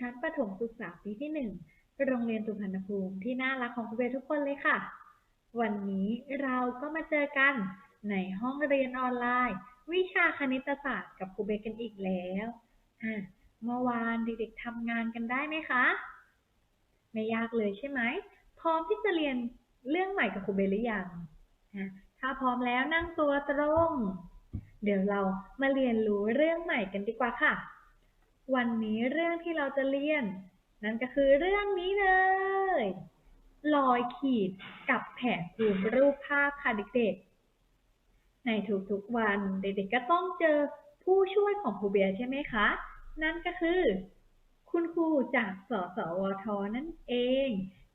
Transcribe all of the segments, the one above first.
ชั้นประถมศึกษาปีที่หนึ่งโรงเรียนสุพรรณภูมิที่น่ารักของครูเบทุกคนเลยค่ะ วันนี้เราก็มาเจอกันในห้องเรียนออนไลน์ วิชาคณิตศาสตร์กับครูเบกันอีกแล้วอะเมื่อวานเด็กๆทำงานกันได้ไหมคะ ไม่ยากเลยใช่ไหม พร้อมที่จะเรียนเรื่องใหม่กับครูเบหรือยังอะถ้าพร้อมแล้วนั่งตัวตรง เดี๋ยวเรามาเรียนรู้เรื่องใหม่กันดีกว่าค่ะ วันนี้เรื่องที่เราจะเรียน นั่นก็คือเรื่องนี้เลยรอยขีดกับแผนภูมิรูปภาพค่ะเด็กๆ ในทุกๆวันเด็กๆก็ต้องเจอผู้ช่วยของครูเบียใช่ไหมคะ นั่นก็คือ คุณครูจากสสวท นั่นเอง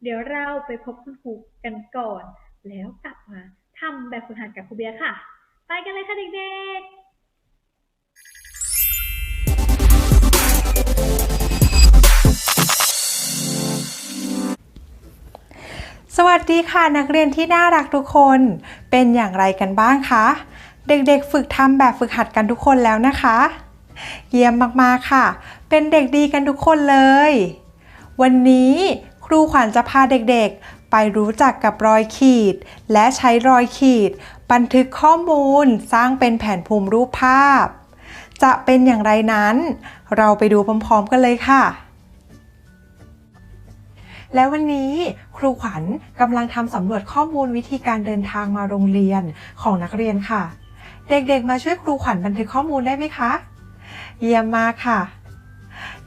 เดี๋ยวเราไปพบคุณครูกันก่อน แล้วกลับมาทำแบบฝึกหัดกับครูเบียค่ะ ไปกันเลยค่ะเด็กๆ สวัสดีค่ะนักเรียนที่น่ารักทุกคน เป็นอย่างไรกันบ้างคะ เด็กๆฝึกทำแบบฝึกหัดกันทุกคนแล้วนะคะ เยี่ยมมากๆค่ะ เป็นเด็กดีกันทุกคนเลย วันนี้ครูขวัญจะพาเด็กๆ ไปรู้จักกับรอยขีด และใช้รอยขีด บันทึกข้อมูลสร้างเป็นแผนภูมิรูปภาพ จะเป็นอย่างไรนั้น เราไปดูพร้อมๆกันเลยค่ะ และวันนี้ครูขวัญกำลังทำสำรวจข้อมูลวิธีการเดินทางมาโรงเรียนของนักเรียนค่ะ เด็กๆ มาช่วยครูขวัญบันทึกข้อมูลได้ไหมคะ เยี่ยมมากค่ะ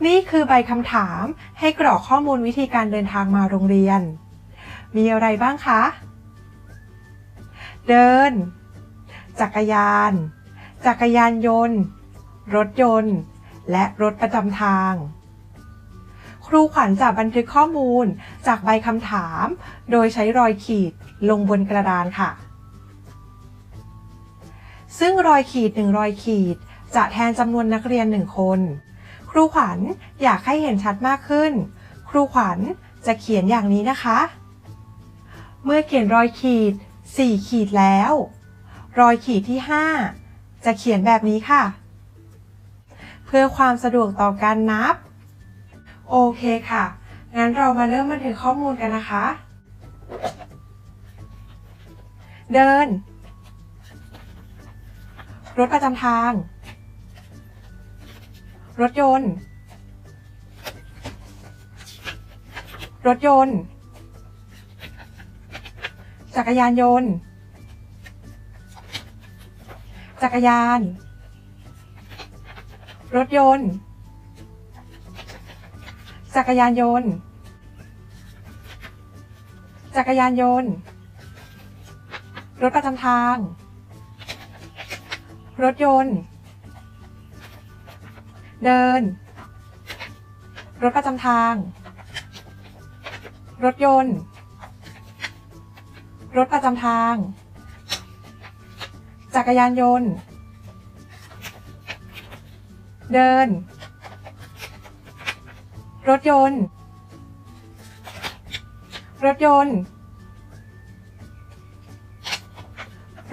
นี่คือใบคำถามให้กรอกข้อมูลวิธีการเดินทางมาโรงเรียน มีอะไรบ้างคะ เดิน จักรยาน จักรยานยนต์ รถยนต์ และรถประจำทาง ครูขวัญจะบันทึกข้อมูลจากใบคำถาม โดยใช้รอยขีดลงบนกระดานค่ะ ซึ่งรอยขีดหนึ่งรอยขีด จะแทนจำนวนนักเรียนหนึ่งคน ครูขวัญอยากให้เห็นชัดมากขึ้น ครูขวัญจะเขียนอย่างนี้นะคะ เมื่อเขียนรอยขีด 4 ขีดแล้ว รอยขีดที่ 5 จะเขียนแบบนี้ค่ะ เพื่อความสะดวกต่อการนับ โอเคค่ะ งั้นเรามาเริ่มบันทึกข้อมูลกันนะคะ เดิน รถประจำทาง รถยนต์ รถยนต์ จักรยานยนต์ จักรยาน รถยนต์ จักรยานยนต์ จักรยานยนต์ รถประจำทาง รถยนต์ เดิน รถประจำทาง รถยนต์ รถประจำทาง จักรยานยนต์ เดิน รถยนต์ รถยนต์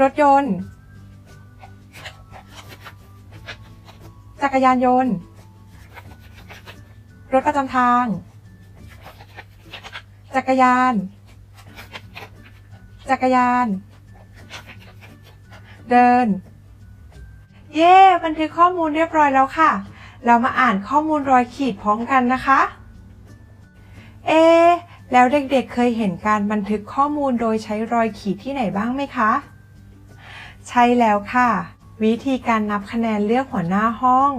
รถยนต์ จักรยานยนต์ รถประจำทาง จักรยาน จักรยาน เดิน เย้ บันทึกข้อมูลเรียบร้อยแล้วค่ะ เรามาอ่านข้อมูลรอยขีดพร้อมกันนะคะ เอ แล้วเด็กๆเเคยเห็นการบันทึกข้อมูลโดยใช้รอยขีดที่ไหนบ้างไหมคะ ใช่แล้วค่ะ วิธีการนับคะแนนเลือกหัวหน้าห้อง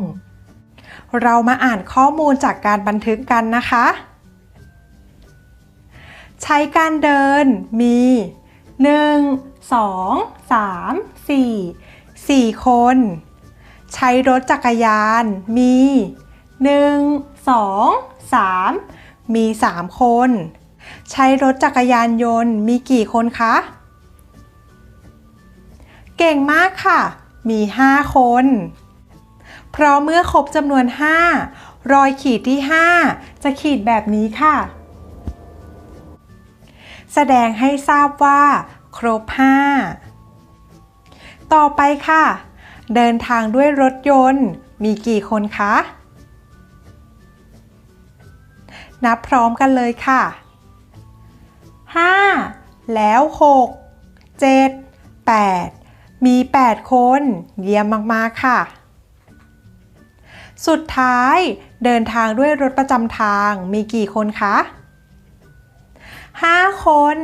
เรามาอ่านข้อมูลจากการบันทึกกันนะคะ ใช้การเดินมี 1 2 3 4 4 คน ใช้รถจักรยานมี 1 2 3 มี 3 คน ใช้รถจักรยานยนต์มีกี่คนคะ เก่งมากค่ะ มี 5 คน เพราะเมื่อครบจำนวน 5 รอยขีดที่ 5 จะขีดแบบนี้ค่ะ แสดงให้ทราบว่า ครบ 5 ต่อไปค่ะ เดินทางด้วยรถยนต์ มีกี่คนคะ นับพร้อมกันเลยค่ะ 5 แล้ว 6 7 8 มี 8 คน เยี่ยมมาก ๆ ค่ะ สุดท้ายเดินทางด้วยรถประจำทางมีกี่คนคะ 5 คน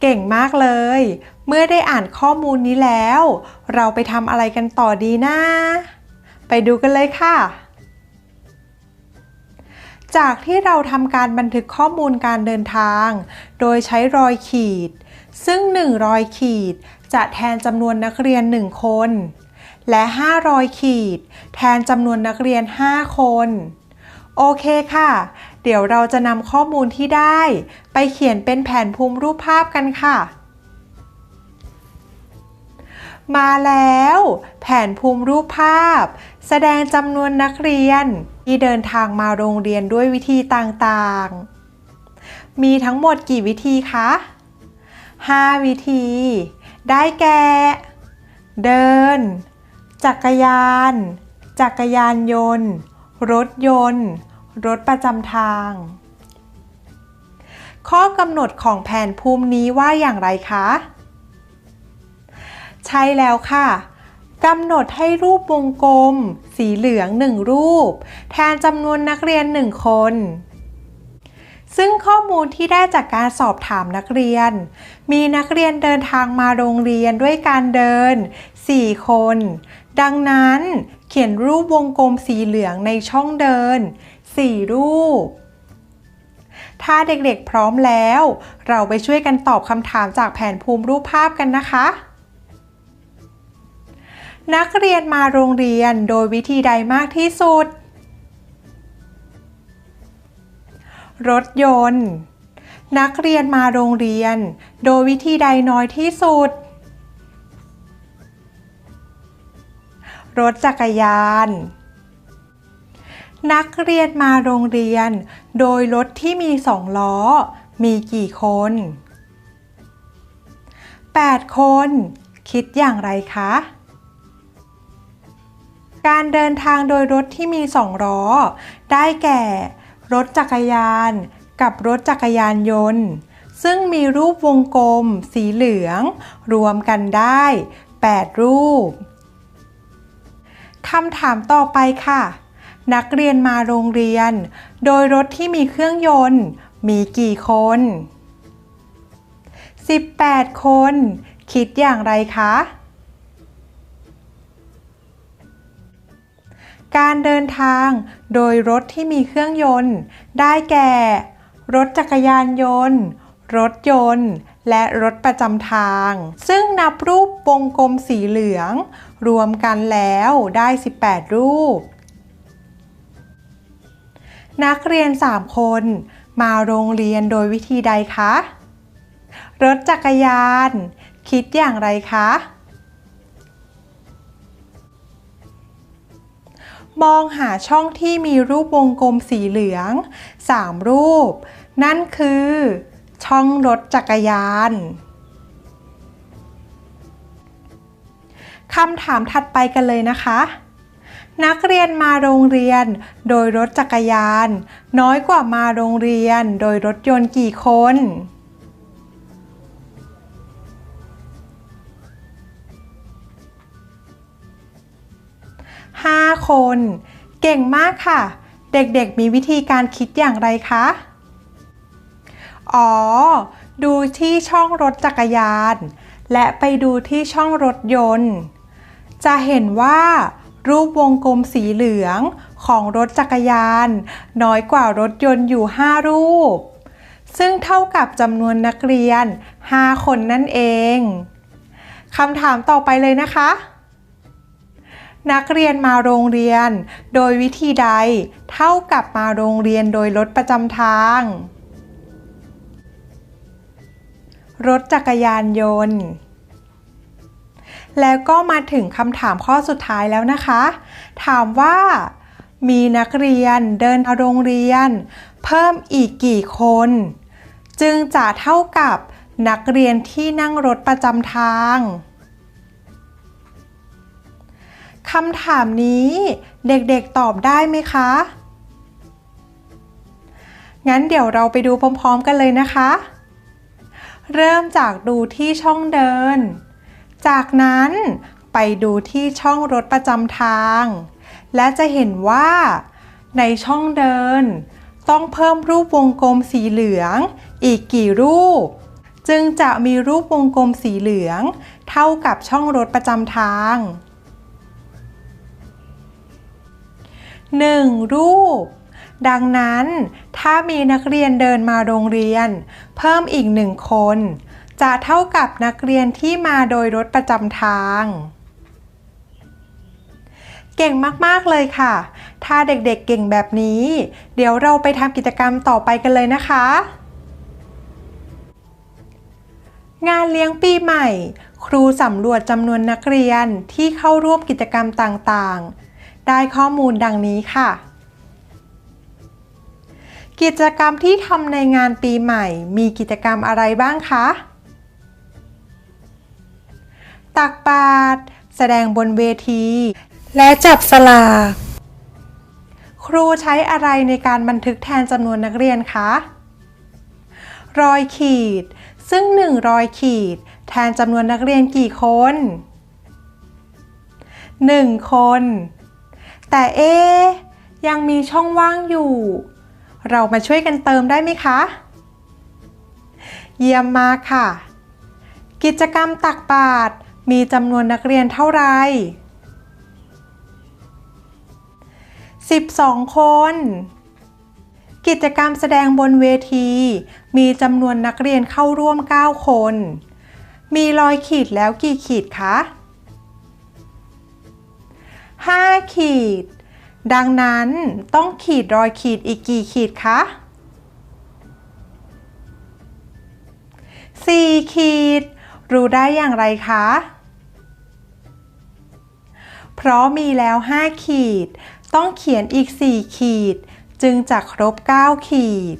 เก่งมากเลย เมื่อได้อ่านข้อมูลนี้แล้ว เราไปทำอะไรกันต่อดีนะ ไปดูกันเลยค่ะ จากที่เราทำการบันทึกข้อมูลการเดินทาง โดยใช้รอยขีด ซึ่ง 1 รอยขีด จะแทนจำนวนนักเรียน 1 คน และ 5 รอยขีด แทนจำนวนนักเรียน 5 คน โอเคค่ะ เดี๋ยวเราจะนำข้อมูลที่ได้ ไปเขียนเป็นแผนภูมิรูปภาพกันค่ะ มาแล้ว แผนภูมิรูปภาพ แสดงจำนวนนักเรียน ที่เดินทางมาโรงเรียนด้วยวิธีต่างๆ มีทั้งหมดกี่วิธีคะ 5 วิธี ได้แก่ เดิน จักรยาน จักรยานยนต์ รถยนต์ รถประจำทาง ข้อกำหนดของแผนภูมินี้ว่าอย่างไรคะ ใช่แล้วค่ะกำหนดให้รูปวงกลม สีเหลืองหนึ่งรูป แทนจำนวนนักเรียนหนึ่งคน ซึ่งข้อมูลที่ได้จากการสอบถามนักเรียน มีนักเรียนเดินทางมาโรงเรียนด้วยการเดิน 4 คน ดังนั้น เขียนรูปวงกลมสีเหลืองในช่องเดิน 4 รูป ถ้าเด็กๆพร้อมแล้ว เราไปช่วยกันตอบคำถามจากแผนภูมิรูปภาพกันนะคะ นักเรียนมาโรงเรียนโดยวิธีใดมากที่สุด รถยนต์ นักเรียนมาโรงเรียน โดยวิธีใดน้อยที่สุด รถจักรยาน นักเรียนมาโรงเรียน โดยรถที่มีสองล้อ มีกี่คน 8 คน คิดอย่างไรคะ การเดินทางโดยรถที่มีสองล้อ ได้แก่ รถจักรยาน กับรถจักรยานยนต์ ซึ่งมีรูปวงกลม สีเหลือง รวมกันได้ 8 รูป คำถามต่อไปค่ะ นักเรียนมาโรงเรียน โดยรถที่มีเครื่องยนต์ มีกี่คน 18 คน คิดอย่างไรคะ การเดินทางโดยรถที่มีเครื่องยนต์ ได้แก่ รถจักรยานยนต์ รถยนต์ และรถประจำทาง ซึ่งนับรูปวงกลมสีเหลือง รวมกันแล้วได้ 18 รูป นักเรียน 3 คน มาโรงเรียนโดยวิธีใดคะ รถจักรยาน คิดอย่างไรคะมองหาช่องที่มีรูปวงกลมสีเหลือง 3 รูป นั่นคือ ช่องรถจักรยานคำถามถัดไปกันเลยนะคะ นักเรียนมาโรงเรียนโดยรถจักรยาน น้อยกว่ามาโรงเรียนโดยรถยนต์กี่คน 5 คน เก่งมากค่ะ เด็กๆมีวิธีการคิดอย่างไรคะ อ๋อ ดูที่ช่องรถจักรยาน และไปดูที่ช่องรถยนต์ จะเห็นว่ารูปวงกลมสีเหลืองของรถจักรยาน น้อยกว่ารถยนต์อยู่ 5 รูป ซึ่งเท่ากับจำนวนนักเรียน 5 คนนั่นเองคำถามต่อไปเลยนะคะ นักเรียนมาโรงเรียน โดยวิธีใดเท่ากับมาโรงเรียนโดยรถประจำทาง รถจักรยานยนต์ แล้วก็มาถึงคำถามข้อสุดท้ายแล้วนะคะ ถามว่า มีนักเรียนเดินโรงเรียน เพิ่มอีกกี่คน จึงจะเท่ากับนักเรียนที่นั่งรถประจำทางคำถามนี้เด็กๆตอบได้ไหมคะ งั้นเดี๋ยวเราไปดูพร้อมๆกันเลยนะคะ เริ่มจากดูที่ช่องเดิน จากนั้นไปดูที่ช่องรถประจำทาง และจะเห็นว่า ในช่องเดิน ต้องเพิ่มรูปวงกลมสีเหลือง อีกกี่รูป จึงจะมีรูปวงกลมสีเหลือง เท่ากับช่องรถประจำทาง 1. รูป ดังนั้น ถ้ามีนักเรียนเดินมาโรงเรียน เพิ่มอีกหนึ่งคน จะเท่ากับนักเรียนที่มาโดยรถประจำทาง เก่งมาก ๆ เลยค่ะ ถ้าเด็กๆเก่งแบบนี้ เดี๋ยวเราไปทำกิจกรรมต่อไปกันเลยนะคะ งานเลี้ยงปีใหม่ ครูสำรวจจำนวนนักเรียนที่เข้าร่วมกิจกรรมต่างๆ ได้ข้อมูลดังนี้ค่ะ กิจกรรมที่ทำในงานปีใหม่ มีกิจกรรมอะไรบ้างคะ ตักบาตรแสดงบนเวที และจับสลากครูใช้อะไรในการบันทึกแทนจำนวนนักเรียนคะรอยขีด ซึ่งหนึ่งรอยขีด แทนจำนวนนักเรียนกี่คน 1 คน แต่เอ๊ยังมีช่องว่างอยู่ เรามาช่วยกันเติมได้ไหมคะ เยี่ยมมากค่ะ กิจกรรมตักบาตรมีจำนวนนักเรียนเท่าไหร่ 12 คน กิจกรรมแสดงบนเวที มีจำนวนนักเรียนเข้าร่วม 9 คน มีรอยขีดแล้วกี่ขีดคะ 5 ขีด ดังนั้นต้องขีดรอยขีดอีกกี่ขีดคะ 4 ขีด รู้ได้อย่างไรคะ เพราะมีแล้ว 5 ขีด ต้องเขียนอีก 4 ขีด จึงจะครบ 9 ขีด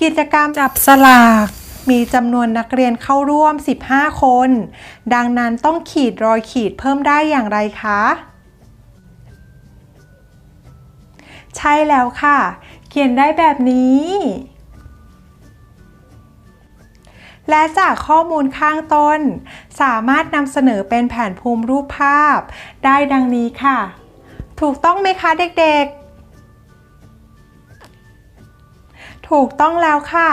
กิจกรรมจับสลาก มีจำนวนนักเรียนเข้าร่วม 15 คน ดังนั้นต้องขีดรอยขีดเพิ่มได้อย่างไรคะ ใช่แล้วค่ะ เขียนได้แบบนี้ และจากข้อมูลข้างต้น สามารถนำเสนอเป็นแผนภูมิรูปภาพ ได้ดังนี้ค่ะ ถูกต้องไหมคะเด็กๆ ถูกต้องแล้วค่ะ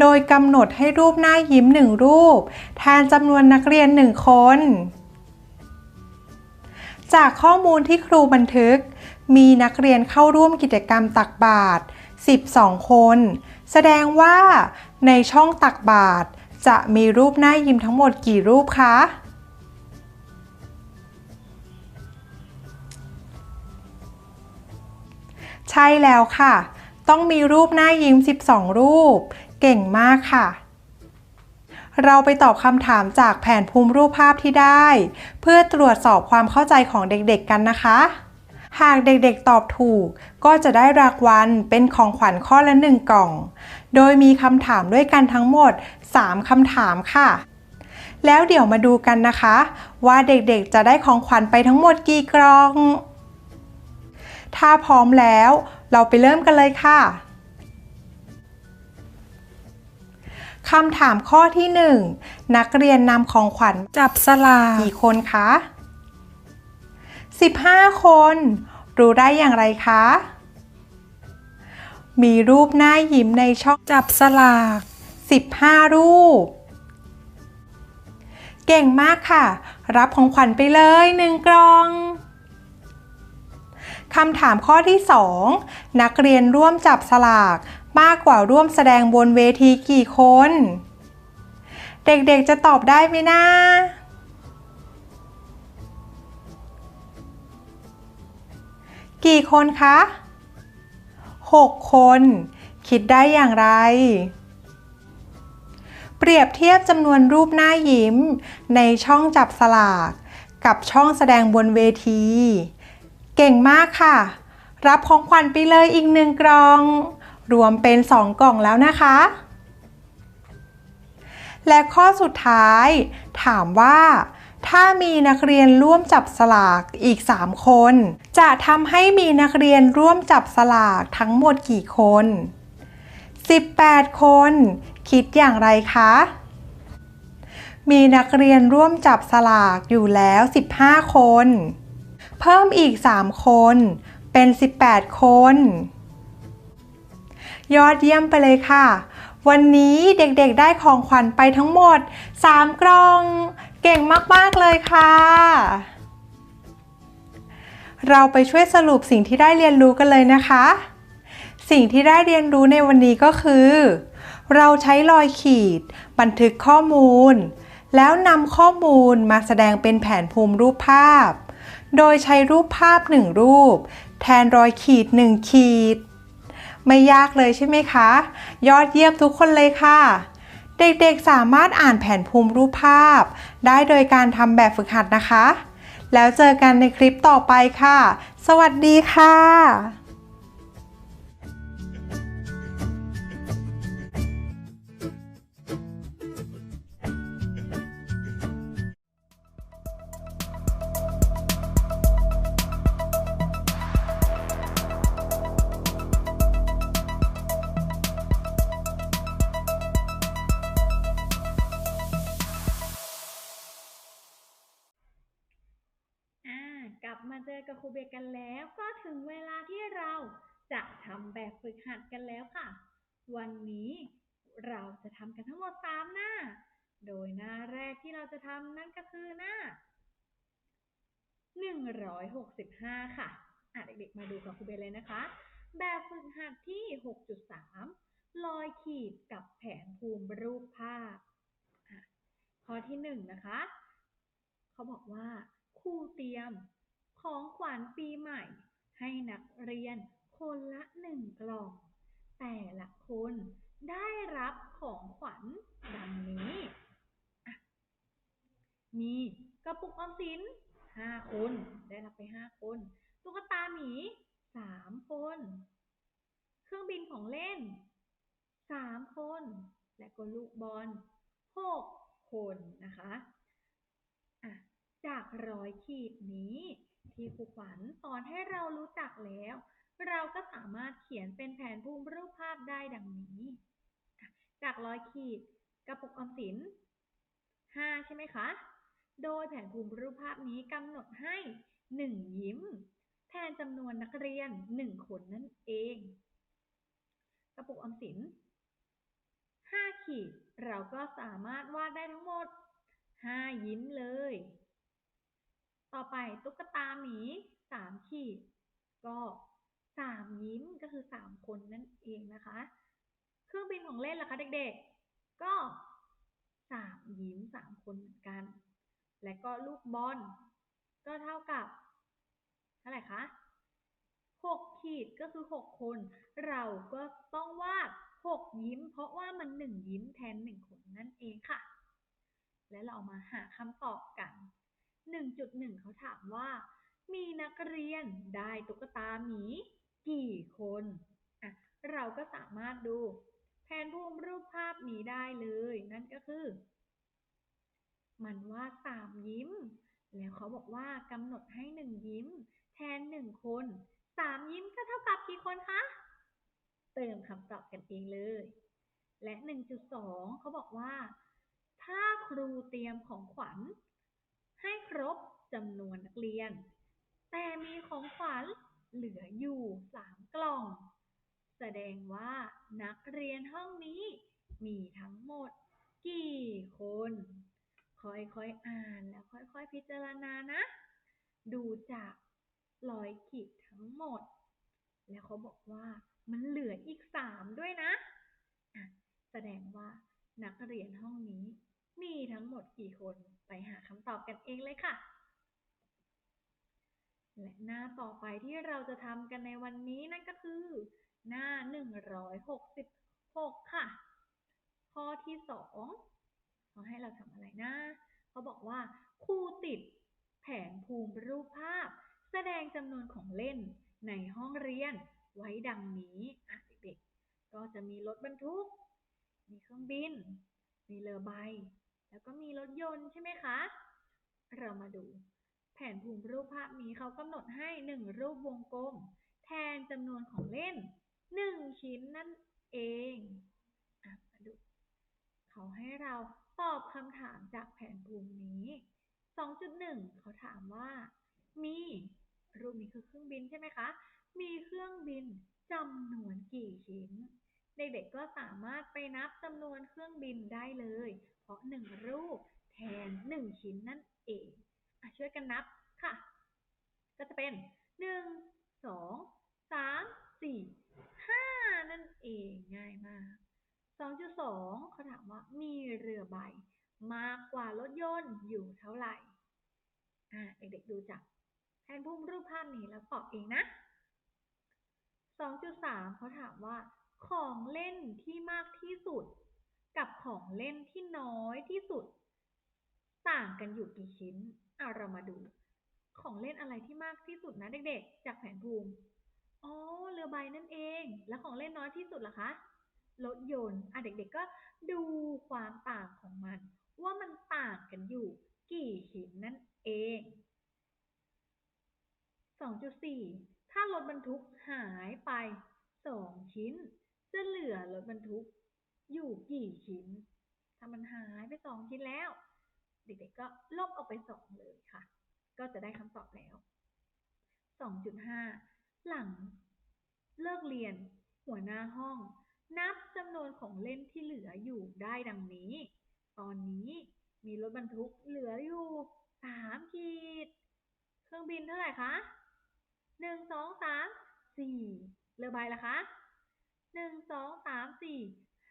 โดยกำหนดให้รูปหน้ายิ้มหนึ่งรูป แทนจำนวนนักเรียนหนึ่งคน จากข้อมูลที่ครูบันทึก มีนักเรียนเข้าร่วมกิจกรรมตักบาตร12 คน แสดงว่าในช่องตักบาตรจะมีรูปหน้ายิ้มทั้งหมดกี่รูปคะ ใช่แล้วค่ะ ต้องมีรูปหน้ายิ้ม 12 รูป เก่งมากค่ะ เราไปตอบคำถามจากแผนภูมิรูปภาพที่ได้ เพื่อตรวจสอบความเข้าใจของเด็กๆกันนะคะ หากเด็กๆตอบถูก ก็จะได้รางวัลเป็นของขวัญข้อละหนึ่งกล่อง โดยมีคำถามด้วยกันทั้งหมด 3คำถามค่ะแล้วเดี๋ยวมาดูกันนะคะ ว่าเด็กๆจะได้ของขวัญไปทั้งหมดกี่กล่อง ถ้าพร้อมแล้ว เราไปเริ่มกันเลยค่ะ คำถามข้อที่ 1 นักเรียนนำของขวัญจับสลากกี่คนคะ 15 คน รู้ได้อย่างไรคะ มีรูปหน้ายิ้มในช่องจับสลาก 15 รูป เก่งมากค่ะ รับของขวัญไปเลย1กล่องคำถามข้อที่ 2 นักเรียนร่วมจับสลาก มากกว่าร่วมแสดงบนเวทีกี่คน เด็กๆจะตอบได้ไหมนะกี่คนคะ 6 คน คิดได้อย่างไร เปรียบเทียบจำนวนรูปหน้ายิ้ม ในช่องจับสลาก กับช่องแสดงบนเวที เก่งมากค่ะ รับของขวัญไปเลยอีกหนึ่งกล่อง รวมเป็น 2 กล่องแล้วนะคะ และข้อสุดท้าย ถามว่า ถ้ามีนักเรียนร่วมจับสลากอีก 3 คน จะทำให้มีนักเรียนร่วมจับสลากทั้งหมดกี่คน 18 คน คิดอย่างไรคะมีนักเรียนร่วมจับสลากอยู่แล้ว 15 คน เพิ่มอีก 3 คน เป็น 18 คน ยอดเยี่ยมไปเลยค่ะ วันนี้เด็กๆได้ของขวัญไปทั้งหมด 3 กล่อง เก่งมากๆเลยค่ะ เราไปช่วยสรุปสิ่งที่ได้เรียนรู้กันเลยนะคะ สิ่งที่ได้เรียนรู้ในวันนี้ก็คือ เราใช้รอยขีด บันทึกข้อมูล แล้วนำข้อมูลมาแสดงเป็นแผนภูมิรูปภาพ โดยใช้รูปภาพหนึ่งรูป แทนรอยขีดหนึ่งขีด ไม่ยากเลยใช่ไหมคะ ยอดเยี่ยมทุกคนเลยค่ะ เด็กๆสามารถอ่านแผนภูมิรูปภาพ ได้โดยการทำแบบฝึกหัดนะคะ แล้วเจอกันในคลิปต่อไปค่ะ สวัสดีค่ะ ลับมาเจอกับครูเบกันแล้ว ก็ถึงเวลาที่เราจะทำแบบฝึกหัดกันแล้วค่ะ วันนี้เราจะทำกันทั้งหมด 3 หน้า โดยหน้าแรกที่เราจะทำนั่นก็คือหน้า 165 ค่ะอะเด็กๆมาดูกับครูเบนเลยนะคะ แบบฝึกหัดที่ 6.3รอยขีดกับแผนภูมิรูปภาพข้อที่ 1 นะคะ เขาบอกว่าครูเตรียม ของขวัญปีใหม่ ให้นักเรียนคนละหนึ่งกล่อง แต่ละคนได้รับของขวัญดังนี้ มีกระปุกออมสินห้าคน ได้รับไปห้าคน ตุ๊กตาหมีสามคน เครื่องบินของเล่นสามคน และก็ลูกบอลหกคนนะคะะจากรอยขีดนี้ ที่ครูขวัญสอนให้เรารู้จักแล้ว เราก็สามารถเขียนเป็นแผนภูมิรูปภาพได้ดังนี้ จากรอยขีดกระปุกออมสินห้าใช่ไหมคะ โดยแผนภูมิรูปภาพนี้กำหนดให้หนึ่งยิ้ม แทนจำนวนนักเรียนหนึ่งคนนั่นเอง กระปุกออมสินห้าขีด เราก็สามารถวาดได้ทั้งหมดห้ายิ้มเลย ต่อไปตุ๊กตาหมีสามขีด ก็สามยิ้มก็คือสามคนนั่นเองนะคะ เครื่องบินของเล่นล่ะคะเด็กๆ ก็สามยิ้มสามคนเหมือนกัน และก็ลูกบอลก็เท่ากับเท่าไหร่คะหกขีดก็คือหกคน เราก็ต้องวาดหกยิ้ม เพราะว่ามันหนึ่งยิ้มแทนหนึ่งคนนั่นเองค่ะ และเรามาหาคำตอบกัน 1.1 เขาถามว่า มีนักเรียนได้ตุ๊กตาหมี กี่คนอะเราก็สามารถดูแผนภูมิรูปภาพนี้ได้เลย นั่นก็คือ มันว่าสามยิ้ม แล้วเขาบอกว่ากำหนดให้หนึ่งยิ้ม แทนหนึ่งคนสามยิ้มก็เท่ากับกี่คนคะ เติมคำตอบกันเองเลย และ 1.2 เขาบอกว่า ถ้าครูเตรียมของขวัญ ให้ครบจำนวนนักเรียน แต่มีของขวัญเหลืออยู่สามกล่อง แสดงว่านักเรียนห้องนี้มีทั้งหมดกี่คน ค่อยๆอ่านแล้วค่อยๆพิจารณานะ ดูจากรอยขีดทั้งหมด แล้วเขาบอกว่ามันเหลืออีกสามด้วยนะอะแสดงว่านักเรียนห้องนี้มีทั้งหมดกี่คน ไปหาคำตอบกันเองเลยค่ะ และหน้าต่อไปที่เราจะทำกันในวันนี้นั่นก็คือ หน้า 166 ค่ะ ข้อที่สองเขาให้เราทำอะไรนะเขาบอกว่าครูติดแผนภูมิรูปภาพ แสดงจำนวนของเล่นในห้องเรียนไว้ดังนี้อะเด็กๆ ก็จะมีรถบรรทุก มีเครื่องบิน มีเรือใบ แล้วก็มีรถยนต์ใช่ไหมคะ เรามาดู แผนภูมิรูปภาพนี้เขากำหนดให้หนึ่งรูปวงกลม แทนจำนวนของเล่นหนึ่งชิ้นนั่นเองอมาดู เขาให้เราตอบคำถามจากแผนภูมินี้ 2.1 เขาถามว่า มี รูปนี้คือเครื่องบินใช่ไหมคะ มีเครื่องบินจำนวนกี่ชิ้น เด็กๆก็สามารถไปนับจำนวนเครื่องบินได้เลยาะหนึ่งรูปแทนหนึ่งชิ้นนั่นเองอะช่วยกันนับค่ะ ก็จะเป็นหนึ่งสองสามสี่ห้านั่นเองง่ายมาก2.2เขาถามว่ามีเรือใบ มากกว่ารถยนต์อยู่เท่าไหร่อ่าเด็กๆดูจากแผนภูมิรูปภาพนี้แล้วตอบเองนะ2.3เขาถามว่าของเล่นที่มากที่สุด กับของเล่นที่น้อยที่สุด ต่างกันอยู่กี่ชิ้นเอาเรามาดู ของเล่นอะไรที่มากที่สุดนะเด็กๆ จากแผนภูมิอ๋อเรือใบนั่นเอง แล้วของเล่นน้อยที่สุดล่ะคะรถยนต์อะเด็กๆก็ดูความต่างของมัน ว่ามันต่างกันอยู่กี่ชิ้นนั่นเอง 2.4 ถ้ารถบรรทุกหายไป 2 ชิ้น จะเหลือรถบรรทุก อยู่กี่ชิ้น ถ้ามันหายไป2ชิ้นแล้ว เด็กๆก็ลบออกไป2เลยค่ะ ก็จะได้คำตอบแล้ว2.5 หลังเลิกเรียนหัวหน้าห้อง นับจำนวนของเล่นที่เหลืออยู่ได้ดังนี้ ตอนนี้มีรถบรรทุกเหลืออยู่สามขีด เครื่องบินเท่าไหร่คะหนึ่งสองสามสี่เรือใบละคะหนึ่งสองสามสี่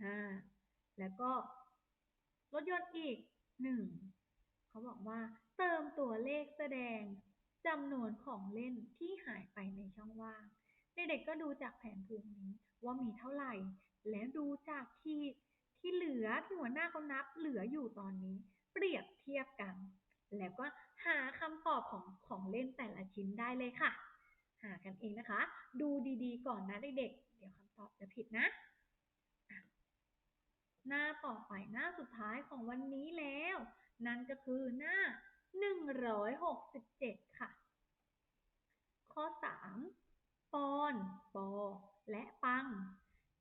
ห้าแล้วก็รถยนต์อีกหนึ่งเขาบอกว่า เติมตัวเลขแสดงจำนวนของเล่นที่หายไปในช่องว่าง เด็กๆก็ดูจากแผนภูมินี้ว่ามีเท่าไหร่ และดูจากที่ที่เหลือที่หัวหน้าเขานับเหลืออยู่ตอนนี้ เปรียบเทียบกัน แล้วก็หาคำตอบของของเล่นแต่ละชิ้นได้เลยค่ะ หากันเองนะคะ ดูดีๆ ก่อนนะเด็กๆ เดี๋ยวคำตอบจะผิดนะ หน้าต่อไปหน้าสุดท้ายของวันนี้แล้ว นั่นก็คือหน้า 167 ค่ะ ข้อ 3 ปอนปอ และปัง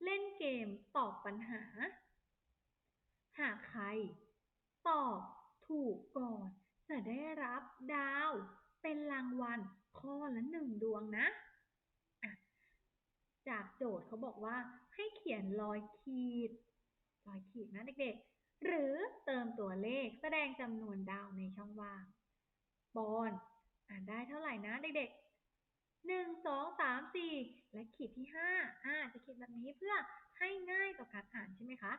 เล่นเกมตอบปัญหา หากใคร ตอบถูกก่อน จะได้รับดาวเป็นรางวัลข้อละหนึ่งดวงนะะจากโจทย์เขาบอกว่าให้เขียนรอยขีด รอยขีดนะเด็กๆ หรือเติมตัวเลขแสดงจำนวนดาวในช่องว่างปอนอ่านได้เท่าไหร่นะเด็กๆหนึ่งสองสามสี่และขีดที่ห้าอ่าจะขีดแบบนี้เพื่อให้ง่ายต่อการอ่านใช่ไหมคะ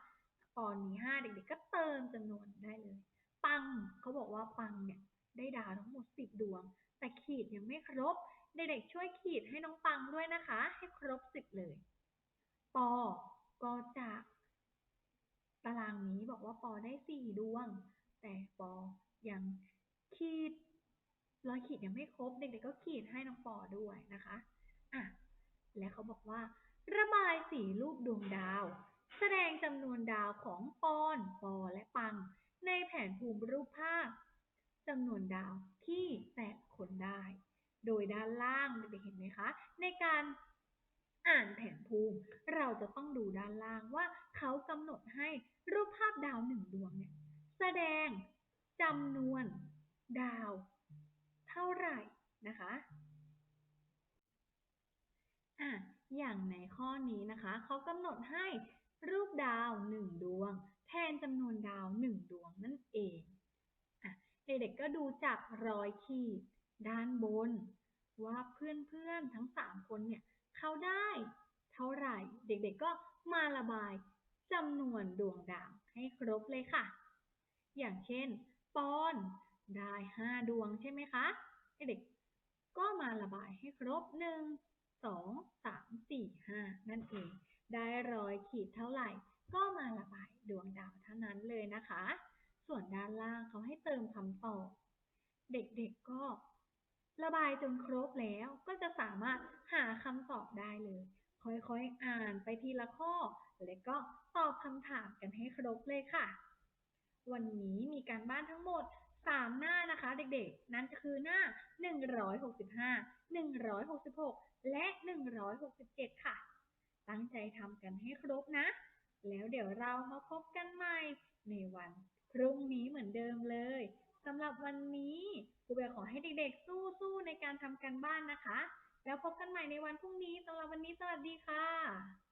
ปอนมีห้าเด็กๆ ก็เติมจำนวนได้เลย ปังเขาบอกว่าปังเนี่ยได้ดาวทั้งหมดสิบดวง แต่ขีดยังไม่ครบเด็กๆช่วยขีดให้น้องปังด้วยนะคะ ให้ครบสิบเลย ปอก็จาก ตารางนี้บอกว่าปอได้สี่ดวง แต่ปอยังขีดรอยขีดยังไม่ครบ เด็กๆก็ขีดให้น้องปอด้วยนะคะอะและเขาบอกว่า ระบายสีรูปดวงดาว แสดงจำนวนดาวของปอนปอและปัง ในแผนภูมิรูปภาพจำนวนดาวที่แตะคนได้ โดยด้านล่างเด็กๆเห็นไหมคะ ในการ อ่านแผนภูมิ เราจะต้องดูด้านล่างว่าเขากำหนดให้รูปภาพดาวหนึ่งดวงเนี่ยแสดงจำนวนดาวเท่าไหร่นะคะอะอย่างในข้อนี้นะคะเขากำหนดให้รูปดาวหนึ่งดวง แทนจำนวนดาวหนึ่งดวงนั่นเองอะเด็กๆก็ดูจากรอยขีดด้านบน ว่าเพื่อนๆทั้งสามคนเนี่ย เขาได้เท่าไหร่ เด็กๆก็มาระบายจำนวนดวงดาวให้ครบเลยค่ะ อย่างเช่น ปอนได้ห้าดวงใช่ไหมคะ เด็กๆก็มาระบายให้ครบหนึ่งสองสามสี่ห้านั่นเอง ได้ร้อยขีดเท่าไหร่ ก็มาระบายดวงดาวเท่านั้นเลยนะคะ ส่วนด้านล่างเขาให้เติมคำตอบ เด็กๆก็ ระบายจนครบแล้วก็จะสามารถหาคำตอบได้เลย ค่อยๆอ่านไปทีละข้อ แล้วก็ตอบคำถามกันให้ครบเลยค่ะ วันนี้มีการบ้านทั้งหมดสามหน้านะคะเด็กๆ นั่นก็คือหน้า 165 166 และ 167 ค่ะ ตั้งใจทำกันให้ครบนะ แล้วเดี๋ยวเรามาพบกันใหม่ในวันพรุ่งนี้เหมือนเดิมเลย สำหรับวันนี้ครูเบลขอให้เด็กๆ สู้ๆในการทำกันบ้านนะคะ แล้วพบกันใหม่ในวันพรุ่งนี้สำหรับวันนี้สวัสดีค่ะ